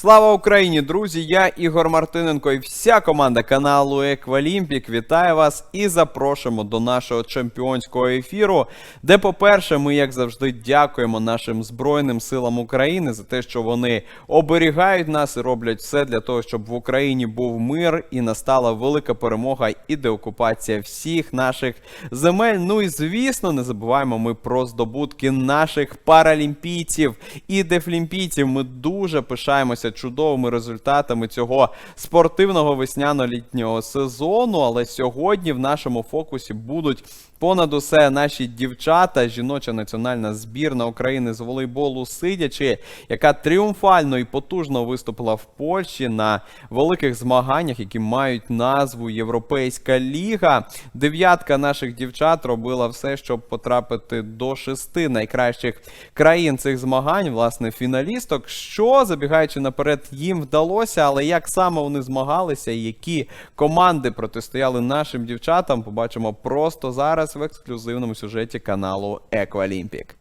Слава Україні, друзі! Я Ігор Мартиненко і вся команда каналу Еквалімпік вітаю вас і запрошуємо до нашого чемпіонського ефіру, де, по-перше, ми, як завжди, дякуємо нашим Збройним силам України за те, що вони оберігають нас і роблять все для того, щоб в Україні був мир і настала велика перемога і деокупація всіх наших земель. Ну і звісно, не забуваємо ми про здобутки наших паралімпійців і дефлімпійців. Ми дуже пишаємося чудовими результатами цього спортивного весняно-літнього сезону. Але сьогодні в нашому фокусі будуть понад усе наші дівчата, жіноча національна збірна України з волейболу сидячи, яка тріумфально і потужно виступила в Польщі на великих змаганнях, які мають назву Європейська ліга. Дев'ятка наших дівчат робила все, щоб потрапити до шести найкращих країн цих змагань, власне, фіналісток. Що забігаючи наперед, їм вдалося, але як саме вони змагалися, і які команди протистояли нашим дівчатам, побачимо просто зараз в ексклюзивному сюжеті каналу Еквалімпік.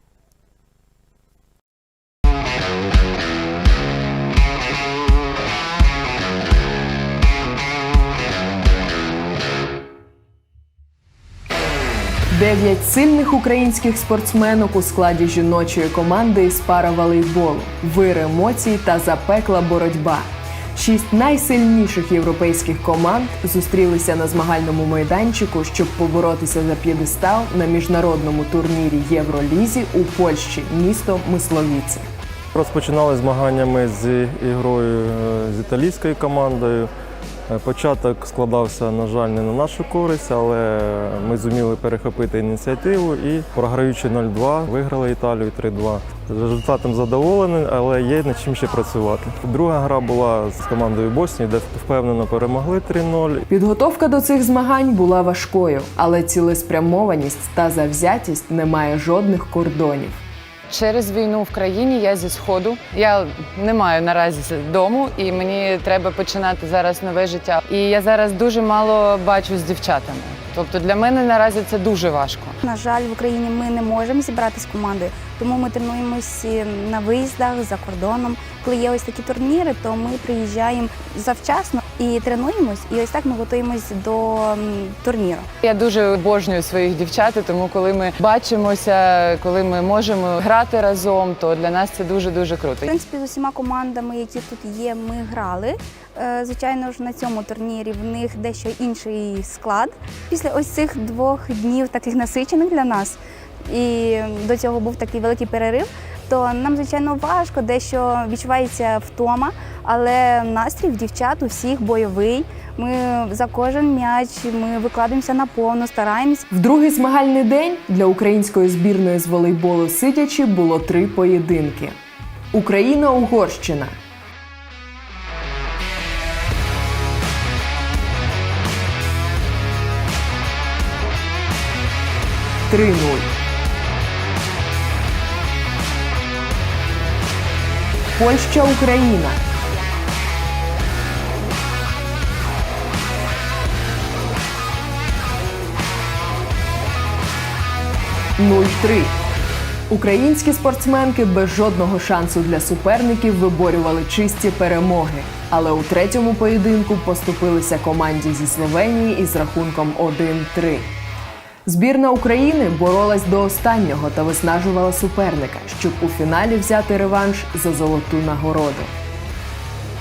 Дев'ять сильних українських спортсменок у складі жіночої команди із параволейболу, вир емоцій та запекла боротьба. Шість найсильніших європейських команд зустрілися на змагальному майданчику, щоб поборотися за п'єдестал на міжнародному турнірі Євролізі у Польщі, місто Мисловіце. Розпочинали змаганнями з ігрою е, з італійською командою. Е, Початок складався, на жаль, не на нашу користь, але ми зуміли перехопити ініціативу і, програючи 0-2, виграли Італію 3-2. Результатом задоволений, але є над чим ще працювати. Друга гра була з командою Боснії, де впевнено перемогли 3-0. Підготовка до цих змагань була важкою, але цілеспрямованість та завзятість не має жодних кордонів. Через війну в країні я зі сходу. Я не маю наразі дому, і мені треба починати зараз нове життя. І я зараз дуже мало бачу з дівчатами. Тобто для мене наразі це дуже важко. На жаль, в Україні ми не можемо зібратися командою, тому ми тренуємося на виїздах за кордоном. Коли є ось такі турніри, то ми приїжджаємо завчасно і тренуємось. І ось так ми готуємось до турніру. Я дуже обожнюю своїх дівчат, тому коли ми бачимося, коли ми можемо грати разом, то для нас це дуже дуже В круто. принципі, з усіма командами, які тут є, ми грали. Е, Звичайно ж, на цьому турнірі в них дещо інший склад. Після ось цих двох днів таких насичених для нас, і до цього був такий великий перерив. То нам, звичайно, важко, дещо відчувається втома, але настрій в дівчат у всіх бойовий. Ми за кожен м'яч ми викладаємося наповну, стараємось. В другий змагальний день для української збірної з волейболу сидячи було три поєдинки: Україна-Угорщина. Три нуль. Польща Україна. Нуль три. Українські спортсменки без жодного шансу для суперників виборювали чисті перемоги. Але у третьому поєдинку поступилися команді зі Словенії із рахунком 1-3. Збірна України боролась до останнього та виснажувала суперника, щоб у фіналі взяти реванш за золоту нагороду.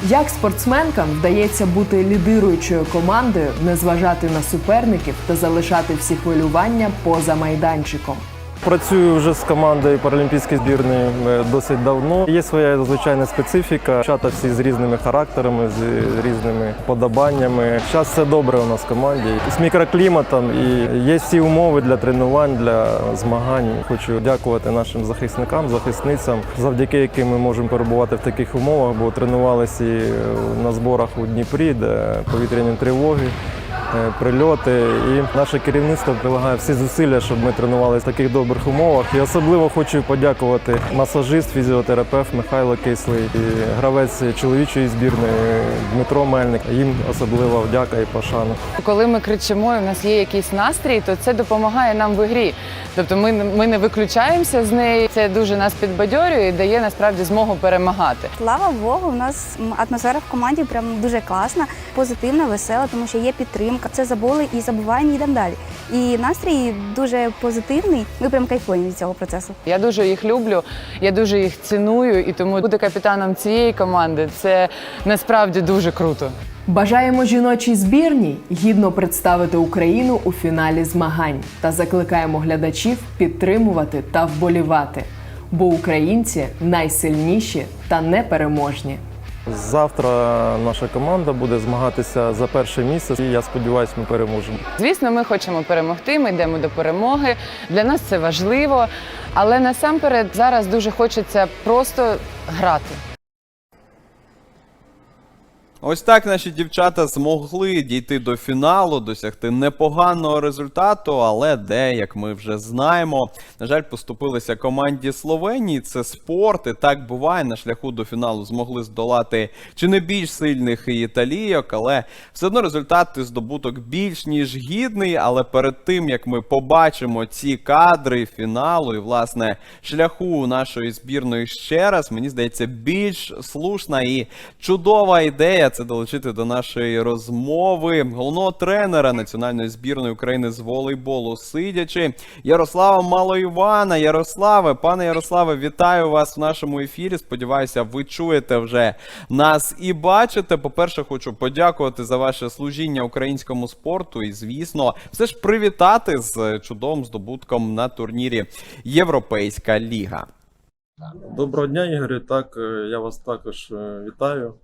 Як спортсменкам вдається бути лідируючою командою, не зважати на суперників та залишати всі хвилювання поза майданчиком? Працюю вже з командою паралімпійської збірної е, досить давно. Є своя звичайна специфіка. Дівчата всі з різними характерами, з різними подобаннями. Зараз все добре у нас в команді. З мікрокліматом і є всі умови для тренувань, для змагань. Хочу дякувати нашим захисникам, захисницям, завдяки яким ми можемо перебувати в таких умовах, бо тренувалися і на зборах у Дніпрі, де повітряні тривоги. Е, прильоти. І наше керівництво прилагає всі зусилля, щоб ми тренувалися в таких добрих умовах. І особливо хочу подякувати масажист, фізіотерапевт Михайло Кислий і гравець чоловічої збірної Дмитро Мельник. Їм особлива вдяка і пошана. Коли ми кричимо, і в нас є якийсь настрій, то це допомагає нам в грі. Тобто ми, ми не виключаємося з неї. Це дуже нас підбадьорює і дає насправді змогу перемагати. Слава Богу, у нас атмосфера в команді прям дуже класна, позитивна, весела, тому що є підтримка. Це забули і забуваємо, і йдемо далі. І настрій дуже позитивний. Ми прям кайфуємо від цього процесу. Я дуже їх люблю, я дуже їх ціную, і тому бути капітаном цієї команди це насправді дуже круто. Бажаємо жіночій збірній гідно представити Україну у фіналі змагань та закликаємо глядачів підтримувати та вболівати. Бо українці найсильніші та непереможні. Завтра наша команда буде змагатися за перше місце. І я сподіваюся, ми переможемо. Звісно, ми хочемо перемогти. Ми йдемо до перемоги. Для нас це важливо. Але насамперед зараз дуже хочеться просто грати. Ось так наші дівчата змогли дійти до фіналу, досягти непоганого результату, але де, як ми вже знаємо, на жаль, поступилися команді Словенії. Це спорт, і так буває. На шляху до фіналу змогли здолати чи не більш сильних італійок, але все одно результат і здобуток більш ніж гідний. Але перед тим як ми побачимо ці кадри фіналу і власне шляху нашої збірної ще раз, мені здається, більш слушна і чудова ідея це долучити до нашої розмови головного тренера національної збірної України з волейболу сидячи Ярослава Малоївана. Ярославе, пане Ярославе, вітаю вас в нашому ефірі. Сподіваюся, ви чуєте вже нас і бачите. По-перше, хочу подякувати за ваше служіння українському спорту і, звісно, все ж привітати з чудовим здобутком на турнірі Європейська Ліга. Доброго дня, Ігорю. Так, е, я вас також е, вітаю.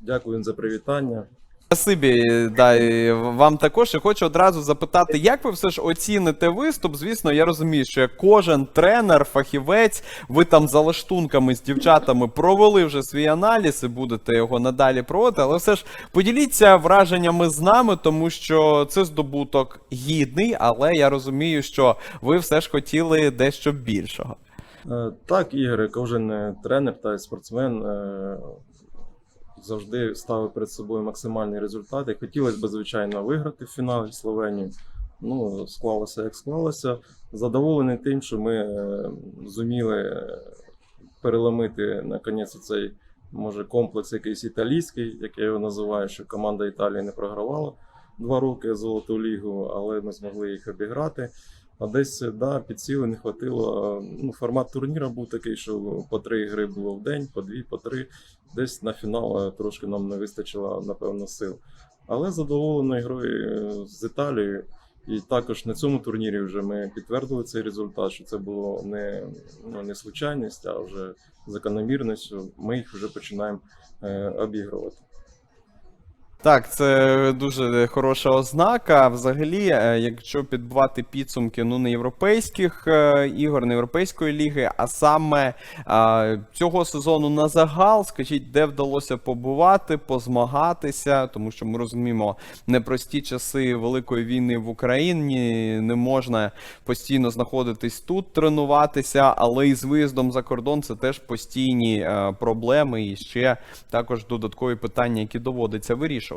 Дякую за привітання. Спасибі, да, і вам також. І хочу одразу запитати, як ви все ж оціните виступ? Звісно, я розумію, що як кожен тренер, фахівець, ви там за лаштунками з дівчатами провели вже свій аналіз і будете його надалі проводити. Але все ж поділіться враженнями з нами, тому що це здобуток гідний, але я розумію, що ви все ж хотіли дещо більшого. Е, Так, Ігор, кожен тренер та спортсмен е, завжди ставив перед собою максимальний результат. І хотілося б, звичайно, виграти в фіналі Словенію. Ну, склалося як склалося. Задоволений тим, що ми е, зуміли переломити наконець цей може комплекс якийсь італійський, як я його називаю, що команда Італії не програвала два роки золоту лігу, але ми змогли їх обіграти. А десь да, підсіли, не хватило. Ну, формат турніру був такий, що по три гри було в день, по дві, по три. Десь на фінал е, трошки нам не вистачило, напевно, сил. Але задоволений грою е, з Італією. І також на цьому турнірі вже ми підтвердили цей результат, що це було не, ну, не случайність, а вже закономірність. Ми їх вже починаємо е, обігрувати. Так, це дуже хороша ознака. Взагалі, е, якщо підбивати підсумки ну не європейських е, ігор, не європейської ліги, а саме е, цього сезону на загал, скажіть, де вдалося побувати, позмагатися, тому що ми розуміємо непрості часи великої війни в Україні. Не можна постійно знаходитись тут, тренуватися, але і з виїздом за кордон це теж постійні проблеми і ще також додаткові питання, які доводиться вирішувати.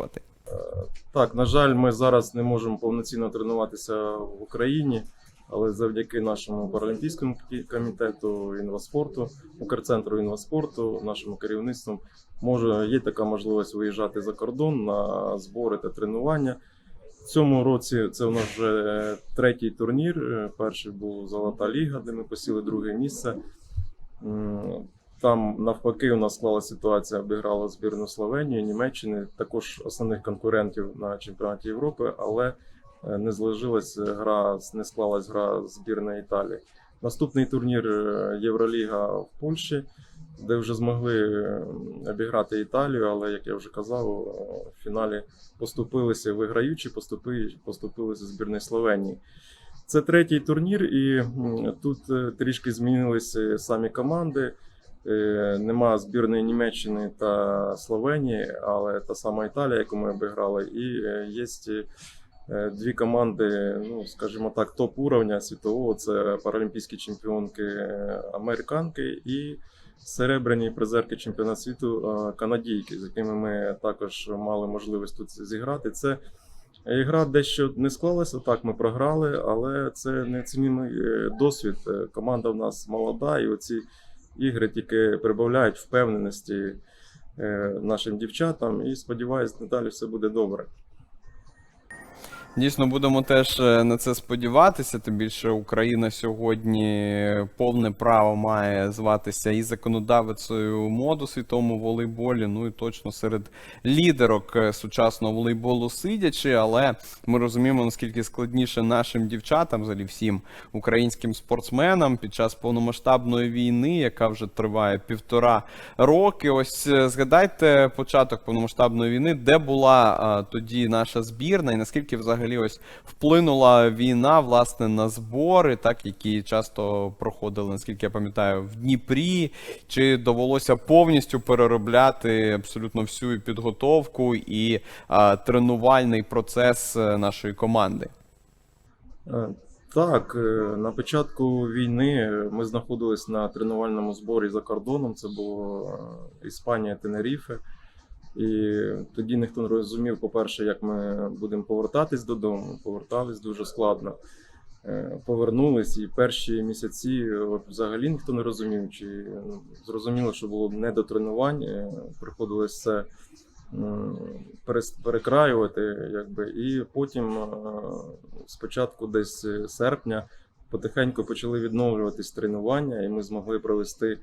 Так, на жаль, ми зараз не можемо повноцінно тренуватися в Україні, але завдяки нашому паралімпійському комітету інваспорту, Укрцентру інваспорту, нашому керівництву, може є така можливість виїжджати за кордон на збори та тренування. В цьому році це у нас вже третій турнір. Перший був Золота Ліга, де ми посіли друге місце. Там навпаки у нас склалася ситуація, обіграла збірну Словенії, Німеччини, також основних конкурентів на чемпіонаті Європи, але е, не зложилась гра, не склалась гра збірної Італії. Наступний турнір е, Євроліга в Польщі, де вже змогли обіграти Італію, але як я вже казав, е, в фіналі поступилися виграючі, поступи, поступилися збірної Словенії. Це третій турнір, і тут трішки змінилися самі команди. Е, Нема збірної Німеччини та Словенії, але та сама Італія, яку ми обіграли, і е, є Е, Дві команди, ну скажімо так, топ уровня світового. Це паралімпійські чемпіонки американки і серебряні призерки чемпіонату світу канадійки, з якими ми також мали можливість тут зіграти. Це ігра дещо не склалася. Так, ми програли, але це неоцінний е, досвід. Команда в нас молода, і оці ігри тільки прибавляють впевненості е, нашим дівчатам. І сподіваюсь, надалі все буде добре. Дійсно, будемо теж е, на це сподіватися. Тим більше Україна сьогодні повне право має зватися і законодавицею мод у світовому волейболі. Ну і точно серед лідерок е, сучасного волейболу сидячи. Але ми розуміємо, наскільки складніше нашим дівчатам, взагалі всім українським спортсменам під час повномасштабної війни, яка вже триває півтора роки. Ось е, згадайте початок повномасштабної війни, де була а, тоді наша збірна, і наскільки взагалі ось вплинула війна власне на збори, так які часто проходили, наскільки я пам'ятаю, в Дніпрі, чи довелося повністю переробляти абсолютно всю підготовку і а, тренувальний процес е, нашої команди. Е, Так, е, на початку війни ми знаходились на тренувальному зборі за кордоном. Це було Іспанія, Тенеріфе. І тоді ніхто не розумів, по-перше, як ми будемо повертатись додому. Повертались дуже складно. Е, Повернулись, і перші місяці взагалі ніхто не розумів, чи ну, зрозуміло, що було не до тренувань. е, Приходилось все перекраювати, якби. І потім, е, спочатку, десь е, серпня, потихеньку почали відновлюватись тренування, і ми змогли провести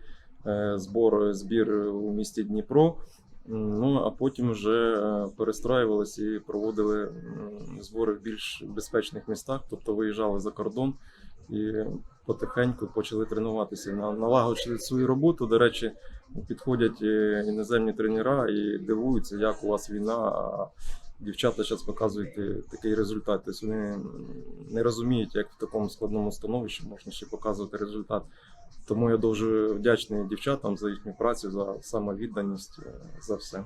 е, збор збір у місті Дніпро. Ну а потім вже е, перестраювалися і проводили збори в більш безпечних містах, тобто виїжджали за кордон і потихеньку почали тренуватися. На- Налагоджували свою роботу. До речі, підходять е, іноземні тренера і дивуються, як у вас війна. Дівчата зараз показують такий результат. Тобто вони не розуміють, як в такому складному становищі можна ще показувати результат. Тому я дуже вдячний дівчатам за їхню працю, за самовідданість, е, за все.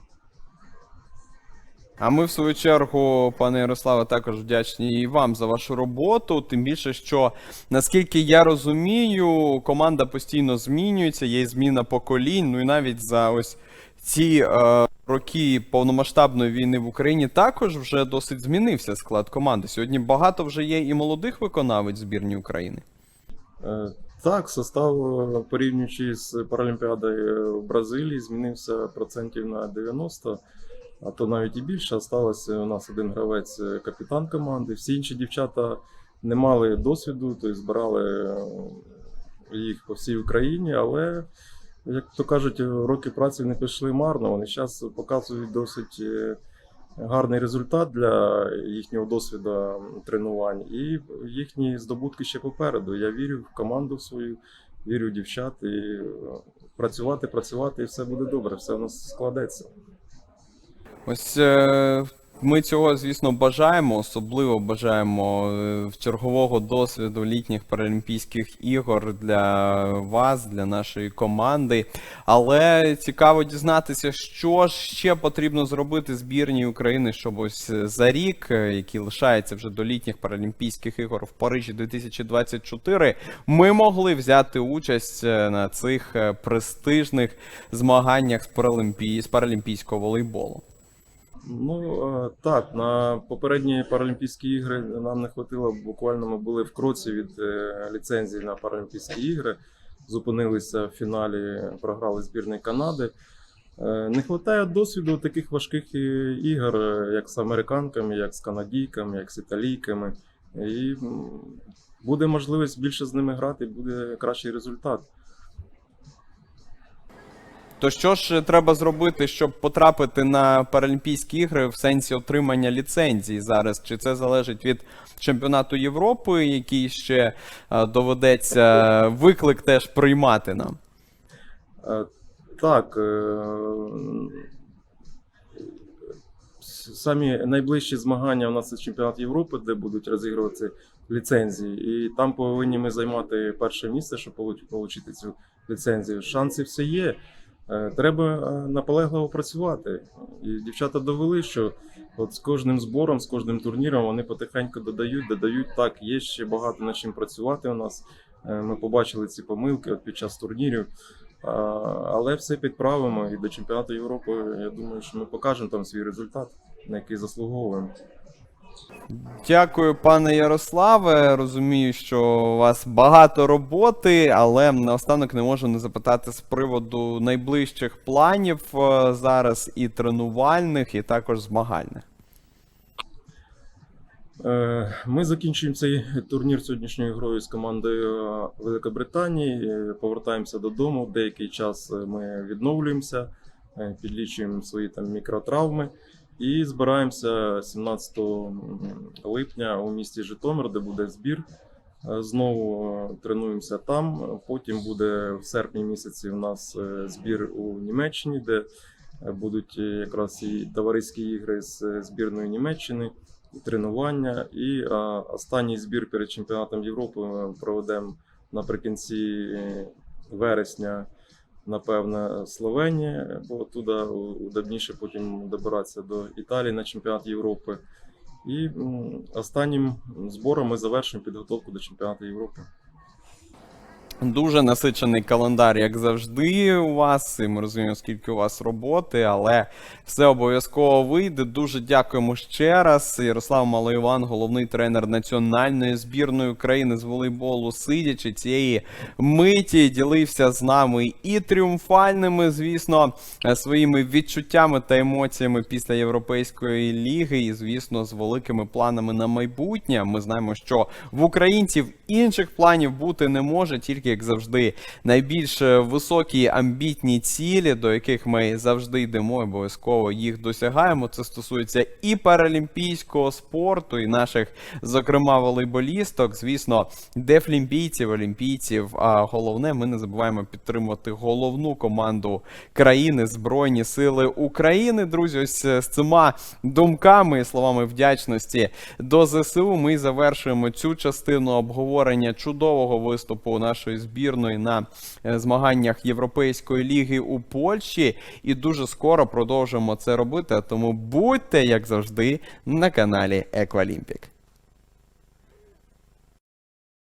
А ми, в свою чергу, пане Ярославе, також вдячні і вам за вашу роботу. Тим більше, що наскільки я розумію, команда постійно змінюється, є зміна поколінь. Ну і навіть за ось ці е, роки повномасштабної війни в Україні також вже досить змінився склад команди. Сьогодні багато вже є і молодих виконавець збірні України. Е, Так, состав, е, порівнюючи з Паралімпіадою в Бразилії, змінився процентів на 90, а то навіть і більше. Осталося у нас один гравець, е, капітан команди. Всі інші дівчата не мали досвіду, тобто збирали е, їх по всій Україні, але, як то кажуть, роки праці не пішли марно. Вони зараз показують досить. е, Гарний результат для їхнього досвіду тренувань, і їхні здобутки ще попереду. Я вірю в команду свою, вірю в дівчат і е, працювати, працювати, і все буде добре, все у нас складеться. Ось е, ми цього, звісно, бажаємо, особливо бажаємо е, чергового досвіду літніх Паралімпійських ігор для вас, для нашої команди. Але цікаво дізнатися, що ще потрібно зробити збірній України, щоб ось е, за рік, е, який лишається вже до літніх Паралімпійських ігор в Парижі 2024, ми могли взяти участь на цих престижних змаганнях з паралімпійського волейболу. Ну е, так, на попередні Паралімпійські ігри нам не хватило. Буквально ми були в кроці від е, ліцензії на Паралімпійські ігри. Зупинилися в фіналі, програли збірної Канади. Е, Не вистачає досвіду таких важких ігор, як з американками, як з канадійками, як з італійками. І буде можливість більше з ними грати, буде кращий результат. То що ж треба зробити, щоб потрапити на Паралімпійські ігри в сенсі отримання ліцензії зараз? Чи це залежить від чемпіонату Європи, який ще е, доведеться виклик теж приймати нам? Е, Так. е, Самі найближчі змагання у нас це чемпіонат Європи, де будуть розігруватися ліцензії. І там повинні ми займати перше місце, щоб отримати цю ліцензію. Шанси все є. Е, Треба е, наполегливо працювати. І дівчата довели, що От з кожним збором, з кожним турніром вони потихеньку додають, додають. Так, є ще багато над чим працювати у нас. Е, Ми побачили ці помилки от під час турнірів. Але все підправимо і до чемпіонату Європи. Я думаю, що ми покажемо там свій результат, на який заслуговуємо. Дякую, пане Ярославе. Розумію, що у вас багато роботи, але наостанок не можу не запитати з приводу найближчих планів е, зараз і тренувальних, і також змагальних. Е, Ми закінчуємо цей турнір сьогоднішньою грою з командою е, Великобританії. Повертаємося додому. Деякий час ми відновлюємося, підлічуємо свої там мікротравми і збираємося 17 липня у місті Житомир, де буде збір. Е, Знову е, тренуємося там. Потім буде в серпні місяці у нас е, збір у Німеччині, де будуть якраз і товариські ігри з збірної Німеччини і тренування. І останній збір перед чемпіонатом Європи ми проведемо наприкінці вересня, напевно, Словенія, бо туди удобніше потім добиратися до Італії на чемпіонат Європи. І останнім збором ми завершимо підготовку до чемпіонату Європи. Дуже насичений календар, як завжди, у вас. І ми розуміємо, скільки у вас роботи, але все обов'язково вийде. Дуже дякуємо ще раз. Ярослав Малоїван, головний тренер національної збірної України з волейболу, сидячи цієї миті, ділився з нами і тріумфальними, звісно, своїми відчуттями та емоціями після Європейської ліги, і, звісно, з великими планами на майбутнє. Ми знаємо, що в українців інших планів бути не може, тільки як завжди, найбільш е, високі амбітні цілі, до яких ми завжди йдемо, обов'язково їх досягаємо. Це стосується і паралімпійського спорту, і наших, зокрема, волейболісток. Звісно, дефлімпійців, олімпійців. А головне, ми не забуваємо підтримувати головну команду країни Збройні Сили України. Друзі, ось е, з цими думками і словами вдячності до ЗСУ ми завершуємо цю частину обговорення чудового виступу нашої збірної на е, змаганнях Європейської ліги у Польщі. І дуже скоро продовжимо це робити. Тому будьте, як завжди, на каналі Еквалімпік.